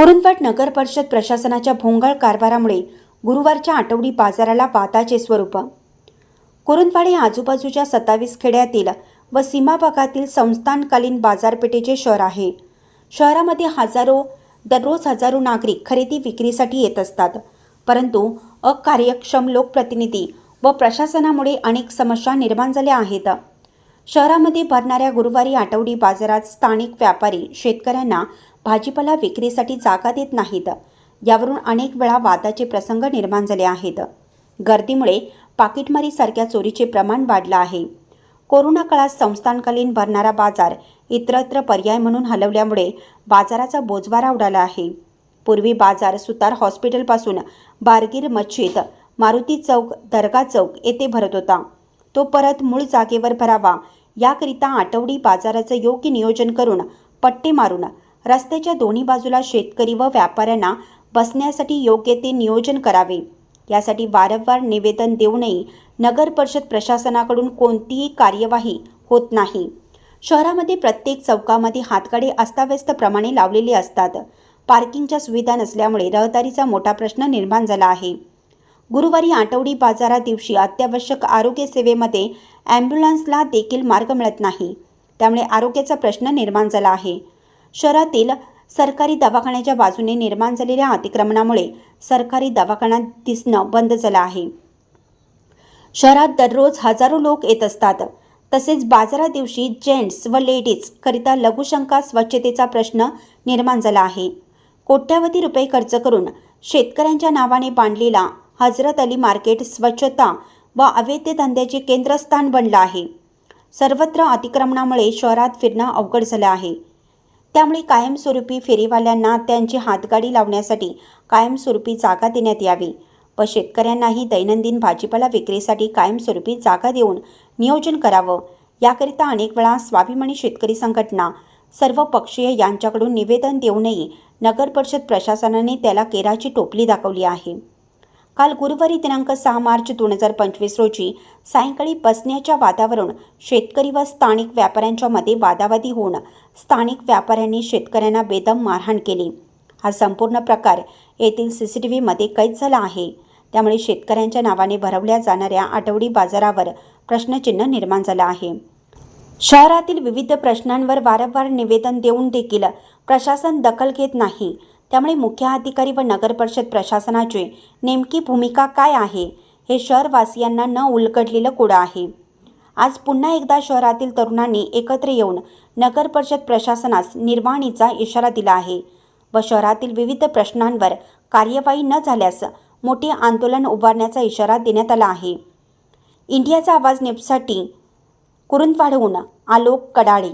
कुरुंदवाड नगर परिषद प्रशासनाच्या भोंगळ कारभारामुळे गुरुवारच्या आठवडी बाजाराला वाताचे स्वरूप. कुरुंदवाड हे आजूबाजूच्या सत्तावीस खेड्यातील व सीमा भागातील संस्थानकालीन बाजारपेठेचे शहर आहे. शहरामध्ये हजारो दररोज हजारो नागरिक खरेदी विक्रीसाठी येत असतात. परंतु अकार्यक्षम लोकप्रतिनिधी व प्रशासनामुळे अनेक समस्या निर्माण झाल्या आहेत. शहरामध्ये भरणाऱ्या गुरुवारी आठवडी बाजारात स्थानिक व्यापारी शेतकऱ्यांना भाजीपाला विक्रीसाठी जागा देत नाहीत. यावरून अनेक वेळा वादाचे प्रसंग निर्माण झाले आहेत. गर्दीमुळे पाकिटमारीसारख्या चोरीचे प्रमाण वाढलं आहे. कोरोना काळात संस्थानकालीन भरणारा बाजार इतरत्र पर्याय म्हणून हलवल्यामुळे बाजाराचा बोजवारा उडाला आहे. पूर्वी बाजार सुतार हॉस्पिटलपासून बारगीर मच्छीत मारुती चौक दर्गा चौक येथे भरत होता. तो परत मूळ जागेवर भरावा याकरिता आठवडी बाजाराचं योग्य नियोजन करून पट्टे मारून रस्त्याच्या दोन्ही बाजूला शेतकरी व व्यापाऱ्यांना बसण्यासाठी योग्य ते नियोजन करावे. यासाठी वारंवार निवेदन देऊनही नगर परिषद प्रशासनाकडून कोणतीही कार्यवाही होत नाही. शहरामध्ये प्रत्येक चौकामध्ये हातगाडे अस्ताव्यस्तप्रमाणे लावलेले असतात. पार्किंगच्या सुविधा नसल्यामुळे रहदारीचा मोठा प्रश्न निर्माण झाला आहे. गुरुवारी आठवडी बाजारा दिवशी अत्यावश्यक आरोग्य सेवेमध्ये ॲम्ब्युलन्सला देखील मार्ग मिळत नाही. त्यामुळे आरोग्याचा प्रश्न निर्माण झाला आहे. शहरातील सरकारी दवाखान्याच्या बाजूने निर्माण झालेल्या अतिक्रमणामुळे सरकारी दवाखाना दिसणं बंद झालं आहे. शहरात दररोज हजारो लोक येत असतात. तसेच बाजारा दिवशी जेंट्स व लेडीज करिता लघुशंका स्वच्छतेचा प्रश्न निर्माण झाला आहे. कोट्यावधी रुपये खर्च करून शेतकऱ्यांच्या नावाने बांधलेला हजरत अली मार्केट स्वच्छता व अवैध धंद्याचे केंद्रस्थान बनलं आहे. सर्वत्र अतिक्रमणामुळे शहरात फिरणं अवघड झालं आहे. त्यामुळे कायमस्वरूपी फेरीवाल्यांना त्यांची हातगाडी लावण्यासाठी कायमस्वरूपी जागा देण्यात यावी. व शेतकऱ्यांनाही दैनंदिन भाजीपाला विक्रीसाठी कायमस्वरूपी जागा देऊन नियोजन करावं. याकरिता अनेक वेळा स्वाभिमानी शेतकरी संघटना सर्व पक्षीय यांच्याकडून निवेदन देऊनही नगर परिषद प्रशासनाने त्याला केराची टोपली दाखवली आहे. काल गुरुवारी दिनांक सहा मार्च दोन हजार पंचवीस रोजी सायंकाळी बसण्याच्या वादावरून शेतकरी व स्थानिक व्यापाऱ्यांच्या मध्ये वादावादी होऊन स्थानिक व्यापाऱ्यांनी शेतकऱ्यांना बेदम मारहाण केली. हा संपूर्ण प्रकार येथील सी सी टी व्हीमध्ये कैद झाला आहे. त्यामुळे शेतकऱ्यांच्या नावाने भरवल्या जाणाऱ्या आठवडी बाजारावर प्रश्नचिन्ह निर्माण झालं आहे. शहरातील विविध प्रश्नांवर वारंवार निवेदन देऊन देखील प्रशासन दखल घेत नाही. त्यामुळे मुख्य अधिकारी व नगर परिषद प्रशासनाची नेमकी भूमिका काय आहे हे शहरवासियांना न उलगडलेलं कोडं आहे? आज पुन्हा एकदा शहरातील तरुणांनी एकत्र येऊन नगर परिषद प्रशासनास निर्वाणीचा इशारा दिला आहे व शहरातील विविध प्रश्नांवर कार्यवाही न झाल्यास मोठे आंदोलन उभारण्याचा इशारा देण्यात आला आहे. इंडियाचा आवाज नेपसाठी कुरुंद वाढवून आलोक कडाळे